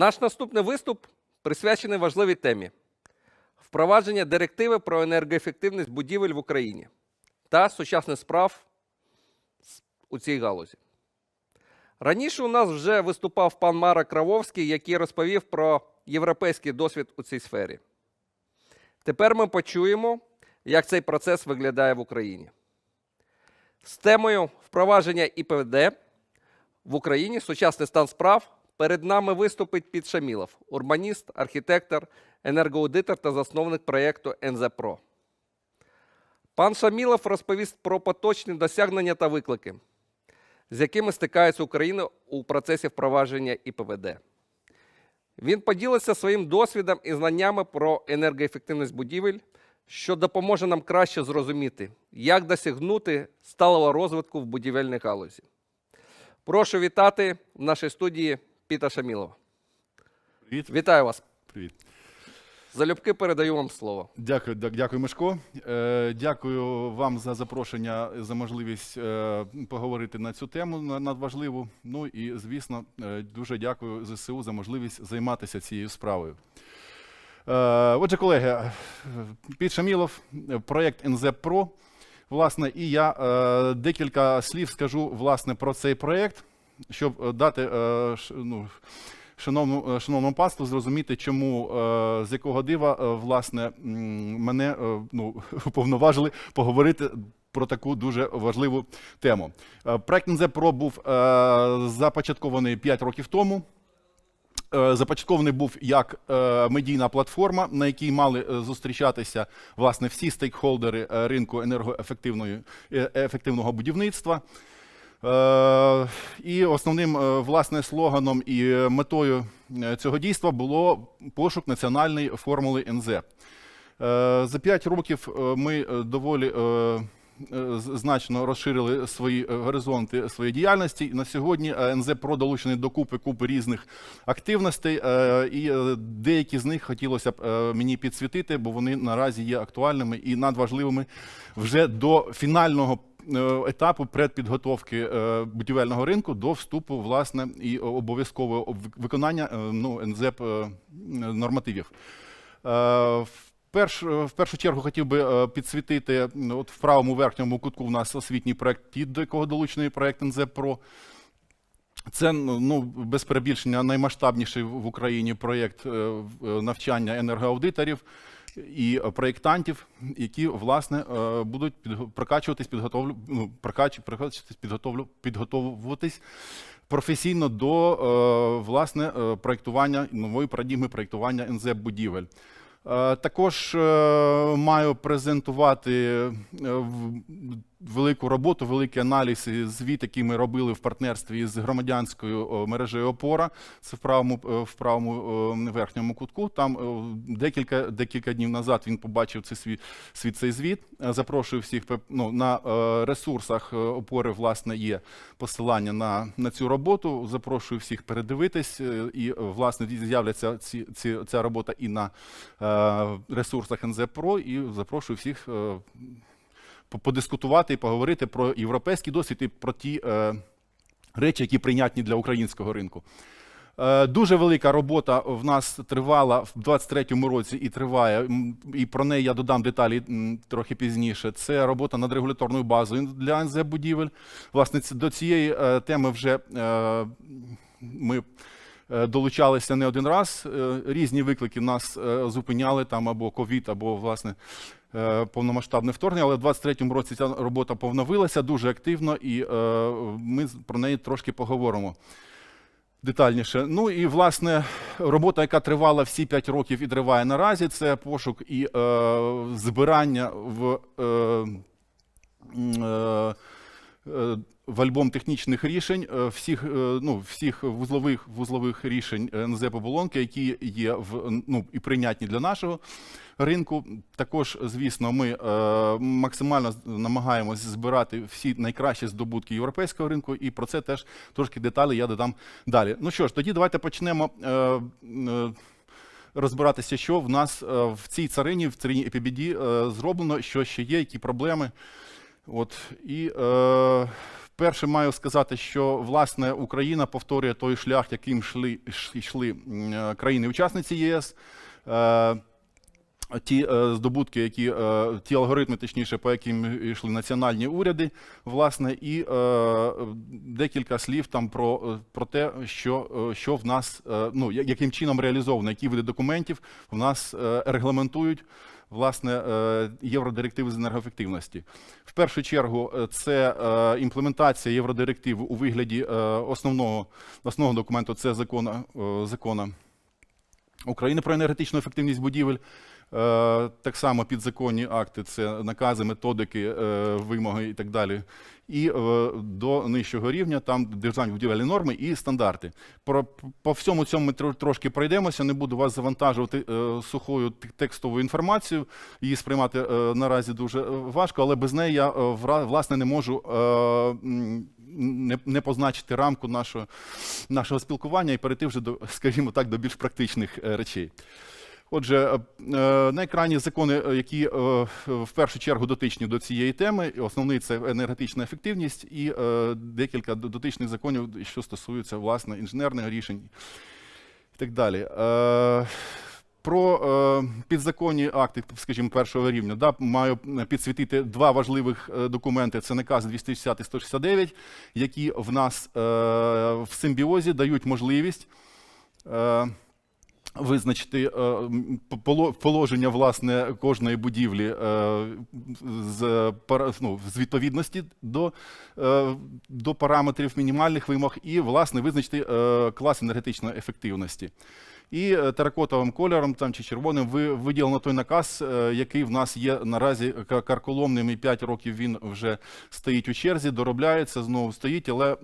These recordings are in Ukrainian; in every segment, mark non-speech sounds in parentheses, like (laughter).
Наш наступний виступ присвячений важливій темі впровадження директиви про енергоефективність будівель в Україні та сучасних справ у цій галузі. Раніше у нас вже виступав пан Марek Кравовський, який розповів про європейський досвід у цій сфері. Тепер ми почуємо, як цей процес виглядає в Україні. З темою впровадження ІПВД в Україні сучасний стан справ перед нами виступить Піт Шамілов, урбаніст, архітектор, енергоаудитор та засновник проєкту НЗПРО. Пан Шамілов розповість про поточні досягнення та виклики, з якими стикається Україна у процесі впровадження ІПВД. Він поділиться своїм досвідом і знаннями про енергоефективність будівель, що допоможе нам краще зрозуміти, як досягнути сталого розвитку в будівельній галузі. Прошу вітати в нашій студії Піта Шамілова. Привіт. Вітаю вас. Привіт. Залюбки передаю вам слово. Дякую, дякую, Мишко. Е, дякую вам за запрошення, за можливість е, поговорити на цю тему на- надважливу. Ну і звісно, е, дуже дякую ЗСУ за можливість займатися цією справою. Отже, колеги, Піт Шамілов, проєкт НЗ Про. Власне, і я декілька слів скажу власне про цей проєкт, щоб е, дати е, ну, шановному, е, шановному панству зрозуміти, чому з якого дива власне мене ну, (laughs) уповноважили поговорити. Про таку дуже важливу тему. Проект НЗ Про був започаткований 5 років тому. Започаткований був як медійна платформа, на якій мали зустрічатися власне всі стейкхолдери ринку енергоефективної е, ефективного будівництва. Е, І основним е, власне слоганом і метою е, цього дійства було пошук національної формули НЗ. За 5 років ми доволі значно розширили свої горизонти своєї діяльності. На сьогодні НЗ Про долучений до купи купи різних активностей, і деякі з них хотілося б мені підсвітити, бо вони наразі є актуальними і надважливими вже до фінального етапу предпідготовки е, будівельного ринку до вступу власне і обов'язкового виконання е, ну, НЗЕП е, нормативів. Е, перш, в першу чергу хотів би е, підсвітити от в правому верхньому кутку у нас освітній проект, під якого долучений проект НЗЕП Про. Це ну без перебільшення наймасштабніший в Україні проєкт е, е, навчання енергоаудиторів і е, проєктантів, які власне е, будуть прокачуватись, підготовлю, ну, прокач- прокачуватись, підготовлю, підготовуватись професійно до е, власне проєктування нової парадігми проєктування НЗ будівель. Е, Також маю презентувати велику роботу, великий аналіз і звіт, який ми робили в партнерстві з громадянською мережею Опора. Це в правому, е, в правому верхньому кутку. Там декілька, декілька днів назад він побачив цей свій, свій цей звіт. Е, Запрошую всіх ну, на е, ресурсах опори, власне, є посилання на, на цю роботу. Запрошую всіх передивитись, і власне з'являться ці, ці, ця робота і на ресурсах НЗ Про, і запрошую всіх. По- подискутувати і поговорити про європейський досвід і про ті е, речі, які прийнятні для українського ринку. Е, Дуже велика робота в нас тривала в 23-му році і триває, і про неї я додам деталі трохи пізніше. Це робота над регуляторною базою для НЗ будівель. Власне, до цієї е, теми вже е, ми е, долучалися не один раз. Е, Різні виклики нас е, зупиняли там або ковід, або власне повномасштабне вторгнення. Але в 23-му році ця робота повновилася дуже активно, і е, ми про неї трошки поговоримо. Детальніше. Ну і власне робота, яка тривала всі 5 років і триває наразі, це пошук і е, збирання в, е, е, е, в альбом технічних рішень е, всіх, е, ну, всіх вузлових, вузлових рішень НЗ Поболонки, які є в, ну, і прийнятні для нашого ринку. Також, звісно, ми е, максимально намагаємось збирати всі найкращі здобутки європейського ринку, і про це теж трошки деталі я додам далі. Ну що ж, тоді давайте почнемо. Розбиратися, що в нас в цій царині, в царині EPBD е, зроблено, що ще є, які проблеми. От, і е, Вперше маю сказати, що власне Україна повторює той шлях, яким йшли, йшли е, країни-учасниці ЄС. Е, Ті е, здобутки, які ті алгоритми, точніше, по яким йшли національні уряди, власне, і декілька слів там про, про те, що, що в нас, ну яким чином реалізовано, які види документів в нас регламентують власне е, євродирективи з енергоефективності. В першу чергу, е, це е, імплементація євродиректив у вигляді основного, основного документу, це закона, закона України про енергетичну ефективність будівель. Так само підзаконні акти, це накази, методики, вимоги і так далі. І е, до нижчого рівня там державні будівельні норми і стандарти. Про, по всьому цьому ми трошки пройдемося. Не буду вас завантажувати е, сухою текстовою інформацією. Її сприймати е, наразі дуже важко, але без неї я власне не можу не, не позначити рамку нашого, нашого спілкування і перейти вже до, скажімо так, до більш практичних речей. Отже, е, е, на екрані закони, е, які в першу чергу дотичні до цієї теми. Основний це енергетична ефективність і декілька дотичних законів, що стосуються власне інженерних рішень і так далі. Про підзаконні акти, скажімо, першого рівня, маю підсвітити два важливих документи: це наказ 260 і 169, які в нас в симбіозі дають можливість. Визначити е, положення власне кожної будівлі е, з, ну, з відповідності до, е, до параметрів мінімальних вимог і власне визначити клас енергетичної ефективності. І теракотовим кольором там, чи червоним ви, виділено той наказ, який в нас є наразі карколомним, і 5 років він вже стоїть у черзі, доробляється, знову стоїть, але.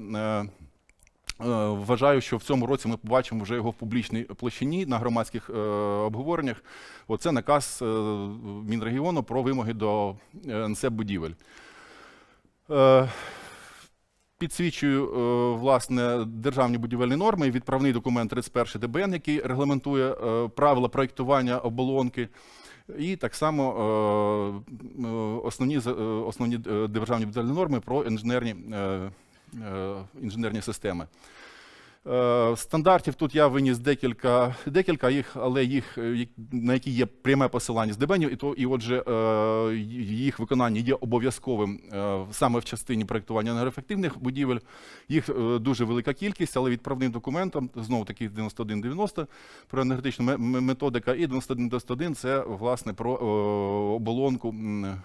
Е, Вважаю, що в цьому році ми побачимо вже його в публічній площині на громадських е, обговореннях. Оце наказ е, Мінрегіону про вимоги до е, НСЕП будівель. Е, Підсвічую е, власне державні будівельні норми відправний документ 31 ДБН, який регламентує е, правила проєктування оболонки. І так само е, е, основні, е, основні державні будівельні норми про інженерні, е, інженерні системи. Е, Стандартів тут я виніс декілька, декілька їх, але їх, е, на які є пряме посилання з ДБНів, і, то, і отже, е, їх виконання є обов'язковим е, саме в частині проєктування енергоефективних будівель. Їх е, дуже велика кількість, але відправним документом, знову таки 9190 про енергетичну ме- ме- методика, і 9191 це власне про е, оболонку,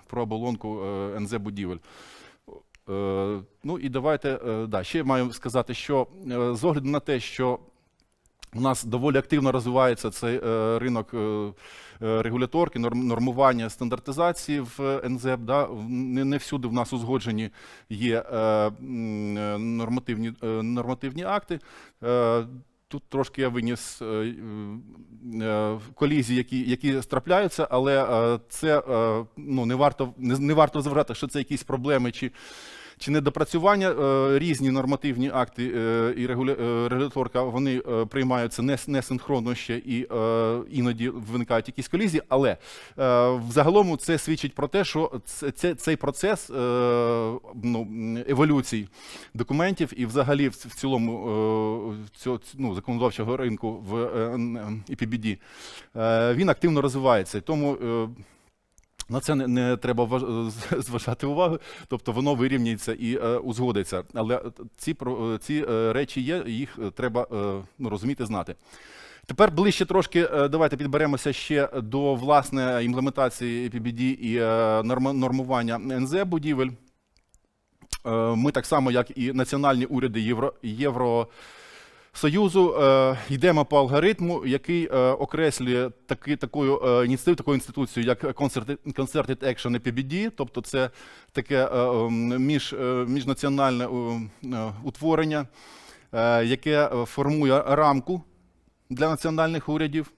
про оболонку е, НЗ будівель. Е, Ну і давайте е, да, ще маю сказати, що е, з огляду на те, що у нас доволі активно розвивається цей ринок регуляторки, нормування, стандартизації в НЗЕП. Да? Не, всюди в нас узгоджені є нормативні, нормативні акти. Тут трошки я виніс е, е, колізії, які, які страпляються, але е, це ну, не варто не, не варто зважати, що це якісь проблеми чи, чи недопрацювання. Е, Різні нормативні акти е, і е, регуляторка вони приймаються не, не синхронно ще і іноді виникають якісь колізії. Але взагалом це свідчить про те, що це, це, цей процес ну, м, еволюції документів і взагалі в, цілому цього ну, законодавчого ринку в е, н- ІПБД, е, він активно розвивається. Тому на це не, не треба важ- (laughs) зважати увагу, тобто воно вирівнюється і е, узгодиться. Але е, ці, е, ці е, речі є, їх е, треба е, ну, розуміти, знати. Тепер ближче трошки е, давайте підберемося ще до власне імплементації PBD і е, нормування НЗ будівель. Е, Ми так само, як і національні уряди Євро, Євросоюзу, е, йдемо по алгоритму, який е, окреслює таки, такою е, ініціативу, таку інституцію, як Concerted Action PBD, тобто це таке е, ем, між, е, міжнаціональне е, утворення, е, яке е, формує рамку для національних урядів.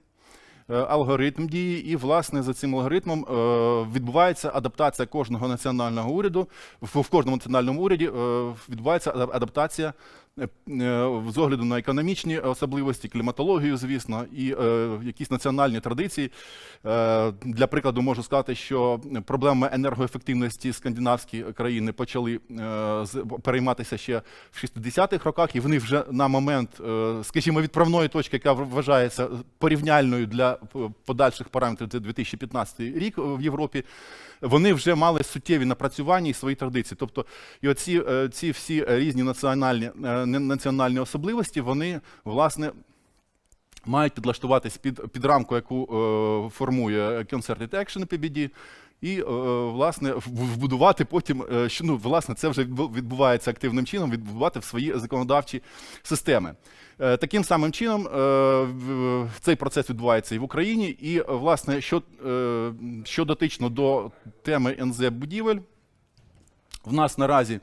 е, Алгоритм дії, і власне за цим алгоритмом е, відбувається адаптація кожного національного уряду. В, в кожному національному уряді е, відбувається адаптація з огляду на економічні особливості, кліматологію, звісно, і е, якісь національні традиції. Е, для прикладу можу сказати, що проблеми енергоефективності скандинавські країни почали е, перейматися ще в 60-х роках, і вони вже на момент, е, скажімо, відправної точки, яка вважається порівняльною для подальших параметрів, це 2015 рік в Європі, вони вже мали суттєві напрацювання і свої традиції. Тобто, і оці е, ці всі різні національні, е, національні особливості, вони власне. Мають підлаштуватись під, під рамку, яку е, формує Concerted Action PBD, і е, власне вбудувати потім, е, ну власне це вже відбувається активним чином, відбувати в свої законодавчі системи. Е, Таким самим чином е, цей процес відбувається і в Україні. І власне, що, е, що дотично до теми НЗ будівель, в нас наразі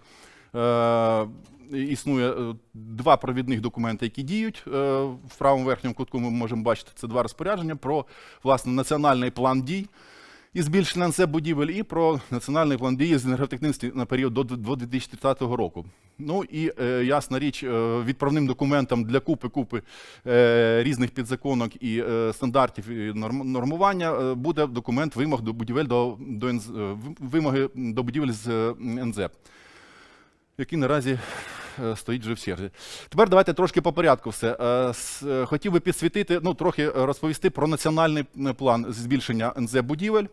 е, існує е, два провідних документи, які діють. Е, в правому верхньому кутку ми можемо бачити це два розпорядження про власне національний план дій і збільшення НСЕ будівель, і про національний план дії з енергоефективності на період до, до 2030 року. Ну і е, ясна річ, е, відправним документом для купи купи е, різних підзаконок і е, стандартів і норм, нормування е, буде документ вимог до будівель до, до НЗ, е, вимоги до будівель з НЗЕП який наразі е, стоїть вже в черзі. Тепер давайте трошки по порядку все. Е, е, Хотів би підсвітити, ну трохи розповісти про національний план збільшення НЗ будівель.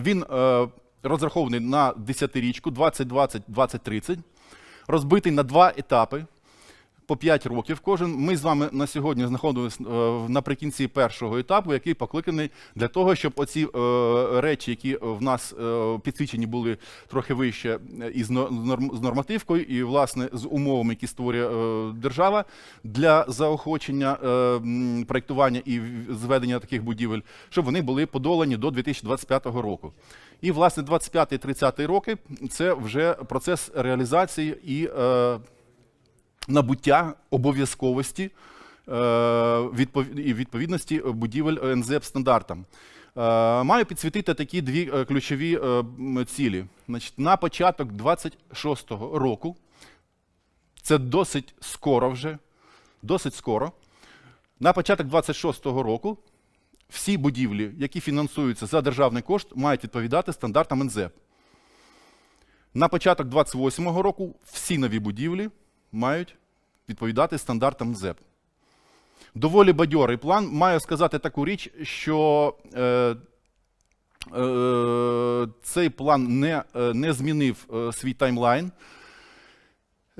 Він розрахований на 10-річку 2020-2030, розбитий на два етапи по 5 років кожен. Ми з вами на сьогодні знаходимося е, наприкінці першого етапу, який покликаний для того, щоб оці е, речі, які в нас е, підсвічені були трохи вище із нормативкою і власне з умовами, які створює держава для заохочення проєктування і зведення таких будівель, щоб вони були подолані до 2025 року. І власне 25-30 роки це вже процес реалізації і. Набуття обов'язковості е, і відповідності будівель НЗЕП стандартам. Е, Маю підсвітити такі дві е, ключові цілі. Значить, на початок 26-го року, це досить скоро вже, досить скоро. На початок 26-го року всі будівлі, які фінансуються за державний кошт, мають відповідати стандартам НЗЕП. На початок 28-го року всі нові будівлі мають відповідати стандартам ЗЕП. Доволі бадьорий план. Маю сказати таку річ, що е, е, цей план не, е, не змінив е, свій таймлайн.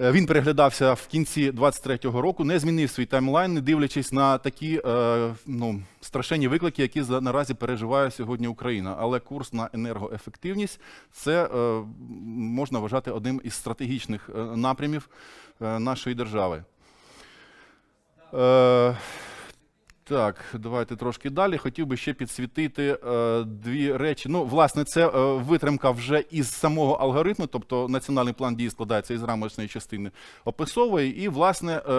Е, Він переглядався в кінці 23-го року, не змінив свій таймлайн, не дивлячись на такі е, ну, страшенні виклики, які наразі переживає сьогодні Україна. Але курс на енергоефективність це е, можна вважати одним із стратегічних напрямів нашої держави. Так, давайте трошки далі. Хотів би ще підсвітити е, дві речі. Ну, власне, це е, витримка вже із самого алгоритму, тобто національний план дії складається із рамочної частини описової, і, власне, е,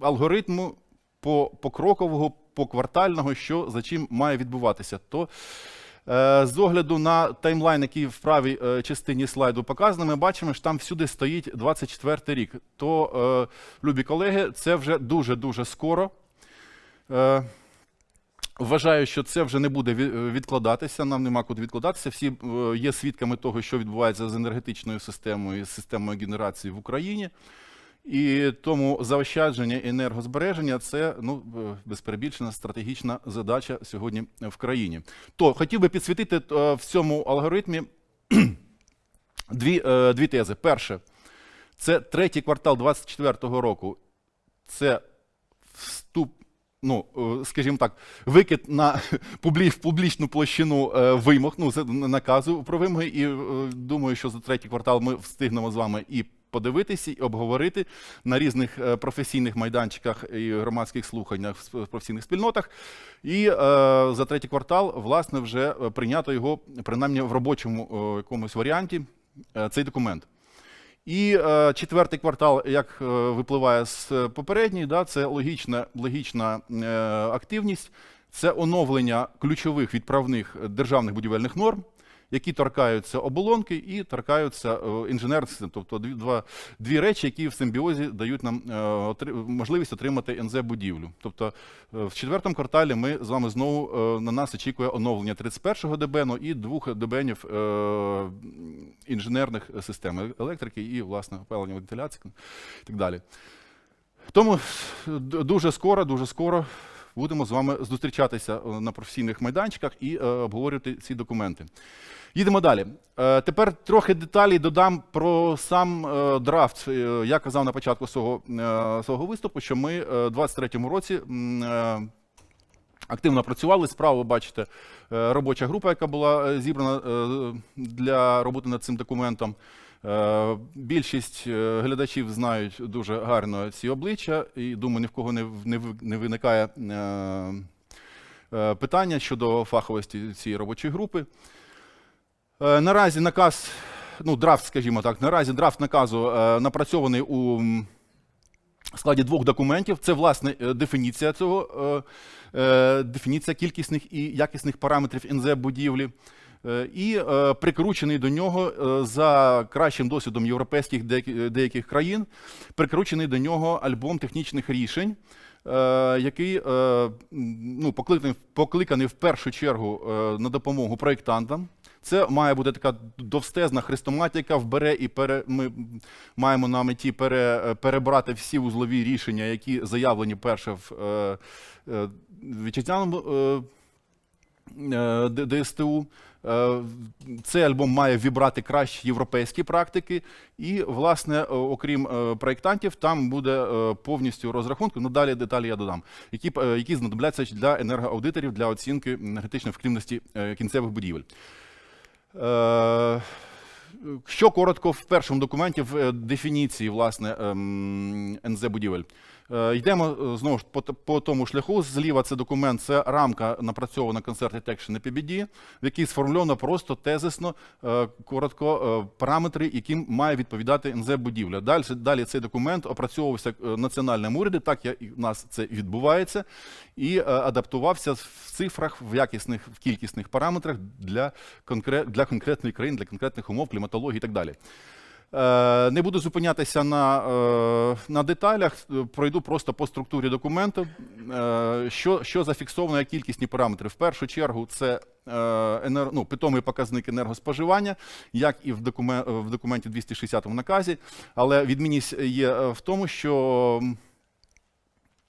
алгоритму по покрокового, поквартального, що за чим має відбуватися. То Е, З огляду на таймлайн, який в правій е, частині слайду показано, ми бачимо, що там всюди стоїть 24 рік. То, е, любі колеги, це вже дуже-дуже скоро. Е, Вважаю, що це вже не буде відкладатися. Нам нема куди відкладатися. Всі е, є свідками того, що відбувається з енергетичною системою, з системою генерації в Україні. І тому заощадження і енергозбереження це ну е, без перебільшення стратегічна задача сьогодні в країні. То хотів би підсвітити е, в цьому алгоритмі (clears throat) дві, е, дві тези. Перше, це третій квартал 2024 року. Це вступ, ну, е, скажімо так, викид на (laughs) публі, в публічну площину е, вимог, ну, наказу про вимоги. І е, думаю, що за третій квартал ми встигнемо з вами і подивитися, і обговорити на різних професійних майданчиках і громадських слуханнях в професійних спільнотах. І е, за третій квартал, власне, вже прийнято його принаймні в робочому е, якомусь варіанті е, цей документ. І е, четвертий квартал, як е, випливає з попередньої, да, це логічна, логічна е, активність, це оновлення ключових відправних державних будівельних норм, які торкаються оболонки і торкаються е, інженерних систем. Тобто дві, два, дві речі, які в симбіозі дають нам е, можливість отримати НЗ-будівлю. Тобто е, в четвертому кварталі ми з вами знову на нас очікує оновлення 31-го ДБНу і двох ДБНів інженерних систем електрики і, власне, опалення вентиляції і так далі. Тому дуже скоро, дуже скоро будемо з вами зустрічатися е, на професійних майданчиках і е, обговорювати ці документи. Їдемо далі. Е, тепер трохи деталей додам про сам драфт. Я казав на початку свого, свого виступу, що ми у 23-му році. Активно працювали. Справа, бачите, робоча група, яка була зібрана для роботи над цим документом. Е, Більшість е, глядачів знають дуже гарно ці обличчя, і думаю, ні в кого не, виникає е, питання щодо фаховості цієї робочої групи. Наразі наказ, ну, драфт, скажімо так, наразі драфт наказу напрацьований у складі двох документів. Це, власне, дефініція цього, дефініція кількісних і якісних параметрів НЗ будівлі. Е, І е, прикручений до нього е, за кращим досвідом європейських деяких країн, прикручений до нього альбом технічних рішень, який ну, покликаний, покликаний в першу чергу на допомогу проєктантам. Це має бути така довстезна хрестоматика, вбере і пере, ми маємо на меті пере, перебрати всі вузлові рішення, які заявлені перше в вітчизняному ДСТУ. Е, Цей альбом має вібрати кращі європейські практики, і, власне, е, окрім е, проєктантів, там буде повністю розрахунку. Ну, далі деталі я додам, які, які знадобляться для енергоаудиторів для оцінки енергетичної ефективності е, кінцевих будівель. Що коротко в першому документі в дефініції власне ем, НЗ будівель. Е, Йдемо е, знову ж по, по тому шляху. Зліва це документ, це рамка напрацьована Concert Detection і PBD, в якій сформульовано просто тезисно, е, коротко параметри, яким має відповідати НЗ будівля. Далі, далі цей документ опрацьовувався національним урядом, так як в нас це відбувається, і адаптувався в цифрах, в якісних, в кількісних параметрах для, конкрет, для конкретної країни, для конкретних умов, кліматології і так далі. Е, Не буду зупинятися на, е, на деталях, е, пройду просто по структурі документу. Що, що зафіксовано як кількісні параметри? В першу чергу це ну, питомий показник енергоспоживання, як і в, докумен... в документі 260 наказі. Але відмінність є в тому, що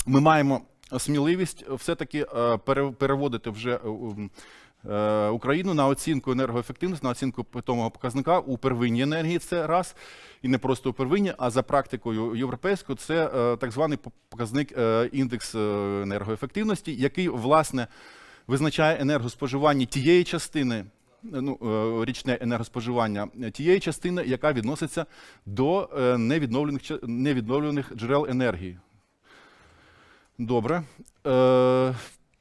ми маємо сміливість все-таки переводити вже Україну на оцінку енергоефективності, на оцінку питомого показника у первинній енергії. Це раз, і не просто у первинній, а за практикою європейською, це е, так званий показник е, індекс е, енергоефективності, який власне визначає енергоспоживання тієї частини. е, Ну, е, річне енергоспоживання е, тієї частини, яка відноситься до е, невідновлених, невідновлених джерел енергії. Добре.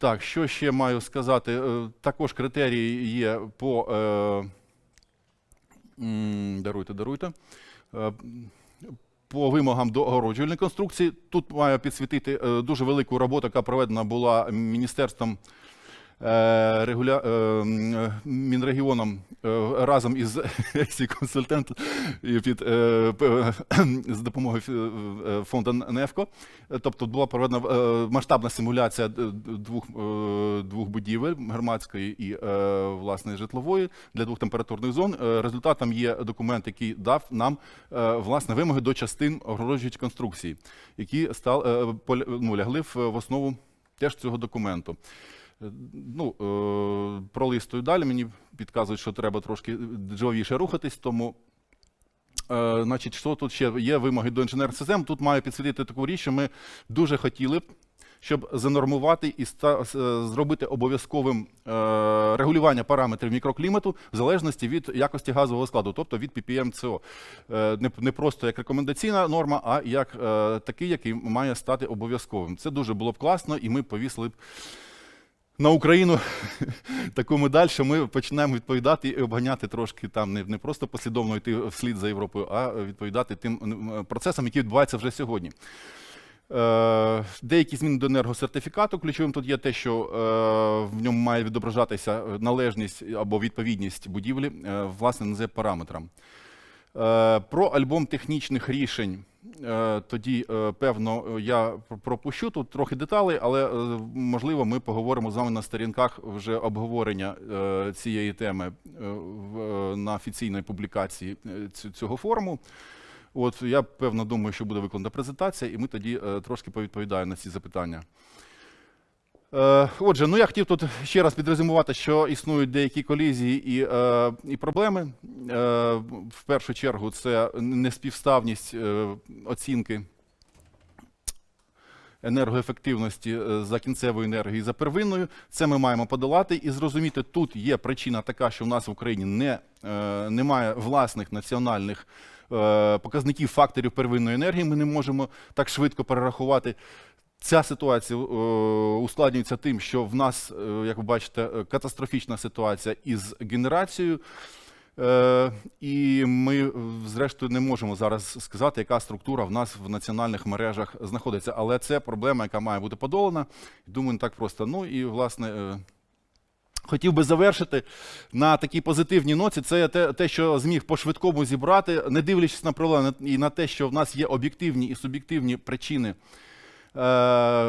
Так, що ще маю сказати? Е, також критерії є по. Е, даруйте, даруйте. Е, по вимогам до огороджувальної конструкції. Тут маю підсвітити дуже велику роботу, яка проведена була міністерством регуля... е, е, Мінрегіоном е, разом із (laughs) консультантом під е, з допомогою е, фонду НЕФКО. Е, Тобто була проведена е, масштабна симуляція двох, е, двох будівель громадської і е, власне житлової для двох температурних зон. Е, Результатом є документ, який дав нам е, власне вимоги до частин огороджуючої конструкції, які стал, е, ну, лягли в основу теж цього документу. Ну, е, пролистую далі. Мені підказують, що треба трошки джовіше рухатись, тому Е, значить, що тут ще є вимоги до інженерних систем. Тут маю підсвітити таку річ, що ми дуже хотіли б, щоб занормувати і е, зробити обов'язковим регулювання параметрів мікроклімату в залежності від якості газового складу, тобто від ppm Е, не, просто як рекомендаційна норма, а як такий, який має стати обов'язковим. Це дуже було б класно, і ми повісили б на Україну (laughs) таку медаль, що ми почнемо відповідати і обганяти трошки там не, не просто послідовно йти вслід за Європою, а відповідати тим процесам, які відбуваються вже сьогодні. Е, Деякі зміни до енергосертифікату. Ключовим тут є те, що е, в ньому має відображатися належність або відповідність будівлі е, власне НЗ параметрам. Е, Про альбом технічних рішень. е, Тоді, е, певно, я пропущу тут трохи деталей, але можливо ми поговоримо з вами на сторінках вже обговорення цієї теми на офіційній публікації цього форуму. От я певно думаю, що буде виконана презентація, і ми тоді трошки повідповідаємо на ці запитання. Е, Отже, ну я хотів тут ще раз підрезюмувати, що існують деякі колізії і, е, і проблеми. Е, в першу чергу, це неспівставність е, оцінки енергоефективності е, за кінцевою енергією за первинною. Це ми маємо подолати і зрозуміти, тут є причина така, що в нас в Україні не, е, немає власних національних показників факторів первинної енергії. Ми не можемо так швидко перерахувати. Ця ситуація е, ускладнюється тим, що в нас, е, як ви бачите, е, катастрофічна ситуація із генерацією. І ми, зрештою, не можемо зараз сказати, яка структура в нас в національних мережах знаходиться. Але це проблема, яка має бути подолана. Думаю, не так просто. Ну і власне. Хотів би завершити на такій позитивній ноті. Це те, те, що зміг по-швидкому зібрати, не дивлячись на проблеми і на те, що в нас є об'єктивні і суб'єктивні причини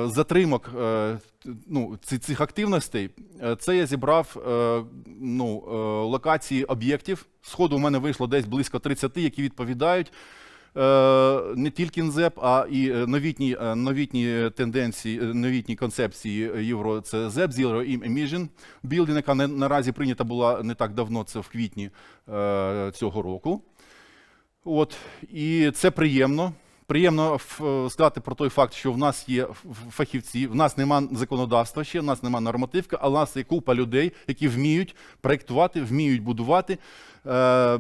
затримок е, ну, цих активностей. Е, Це я зібрав е, ну, е, локації об'єктів. Сходу у мене вийшло десь близько 30, які відповідають. е, Не тільки НЗЕП, а і е, новітні, е, новітні тенденції, е, новітні концепції Євро. Це ZEP, Zero Emission Building, яка наразі прийнята була не так давно, це в квітні е, цього року. От, і це приємно. Приємно е, сказати про той факт, що в нас є фахівці, в нас нема законодавства ще, в нас нема нормативки, а в нас є купа людей, які вміють проєктувати, вміють будувати, е,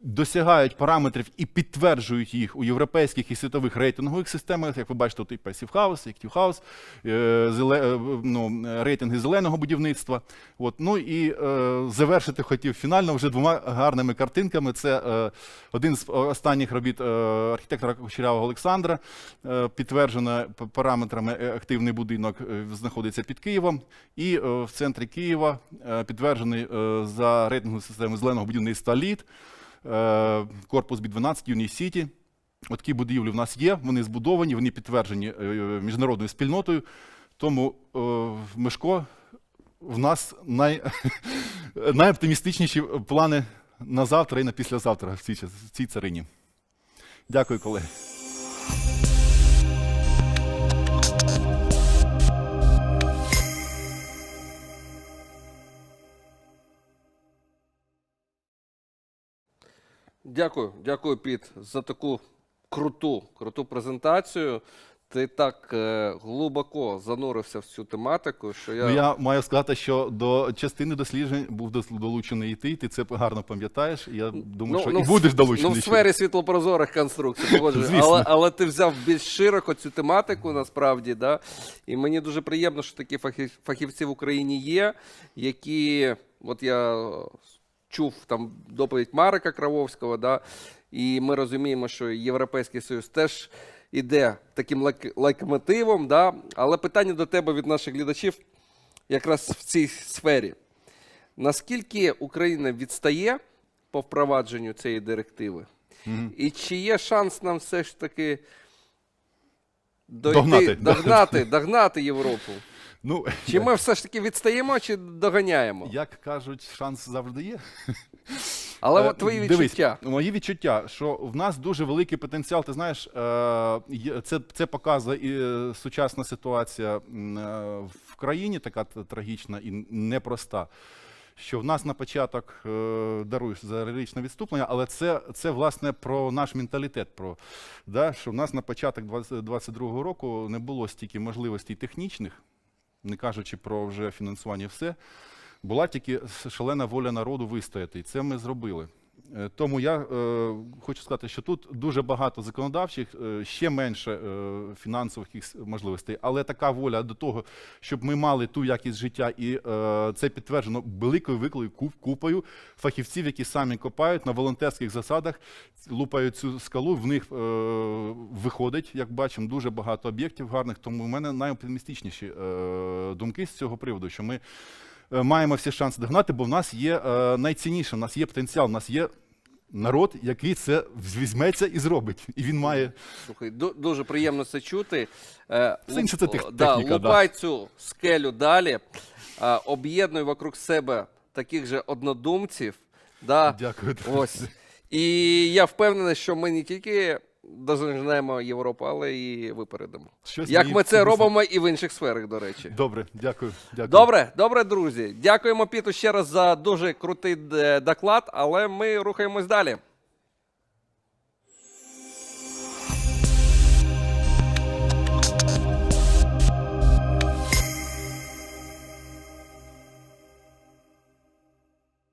досягають параметрів і підтверджують їх у європейських і світових рейтингових системах. Як ви бачите, тут і Passive House, і Active House, е, зеле, е, ну, рейтинги зеленого будівництва. От, ну і е, завершити хотів фінально вже двома гарними картинками. Це е, один з останніх робіт е, архітектора Кучерявого Олександра, е, підтверджено параметрами е, активний будинок знаходиться під Києвом. І е, в центрі Києва е, підтверджений е, за рейтингом системи зеленого будівництва ЛІД, корпус Бі-12 Юні Сіті. Отакі будівлі в нас є, вони збудовані, вони підтверджені е, міжнародною спільнотою. Тому е, Мишко в нас най... (laughs) найоптимістичніші плани на завтра і на післязавтра в цій царині. Дякую, колеги. Дякую, дякую, Піт, за таку круту, круту презентацію. Ти так е, глибоко занурився в цю тематику, що я, Ну, я маю сказати, що до частини досліджень був дос- долучений і ти, ти це гарно пам'ятаєш. і Я думаю, що і в- будеш долучений. Ну, в ще. сфері світлопрозорих конструкцій, погоджуюсь. Звісно. але, але ти взяв більш широко цю тематику, насправді, да? і мені дуже приємно, що такі фахів- фахівці в Україні є, які, от я чув там доповідь Марика Кравовського, да? і ми розуміємо, що Європейський Союз теж іде таким лайкмотивом, да? але питання до тебе від наших глядачів якраз в цій сфері. Наскільки Україна відстає по впровадженню цієї директиви? І чи є шанс нам все ж таки дойти, Догнати. догнати, догнати Європу? Ну, (laughs) Чи ми все ж таки відстаємо, чи доганяємо? як кажуть, шанс завжди є. (laughs) Але Е, от твої дивись, відчуття. Мої відчуття, що в нас дуже великий потенціал. Ти знаєш, е, це, це показує і е, сучасна ситуація в країні, така трагічна і непроста. Що в нас на початок е, даруєш за ліричне відступлення, але це, це власне про наш менталітет. Про, да, що в нас на початок 2022 року не було стільки можливостей технічних, не кажучи про вже фінансування все. Була тільки шалена воля народу вистояти, і це ми зробили. Е, Тому я е, хочу сказати, що тут дуже багато законодавчих, е, ще менше е, фінансових можливостей, але така воля до того, щоб ми мали ту якість життя, і е, це підтверджено великою викликою куп- купою фахівців, які самі копають на волонтерських засадах, лупають цю скалу. В них е, виходить, як бачимо, дуже багато об'єктів гарних. Тому в мене найоптимістичніші е, думки з цього приводу, що ми маємо всі шанси догнати, бо в нас є е, найцінніше, в нас є потенціал, в нас є народ, який це візьметься і зробить. І він має Слухай, дуже приємно це чути. Е, інше це тех- да, техніка, да. лупай цю скелю далі, е, об'єднуй вокруг себе таких же однодумців. Да, дякую. Ось. І я впевнений, що ми не тільки доженемо Європу, але і випередимо. Щось Як мені ми це робимо і в інших сферах, до речі. Добре, дякую. дякую. Добре, добре, друзі. Дякуємо Піту ще раз за дуже крутий е, доклад, але ми рухаємось далі.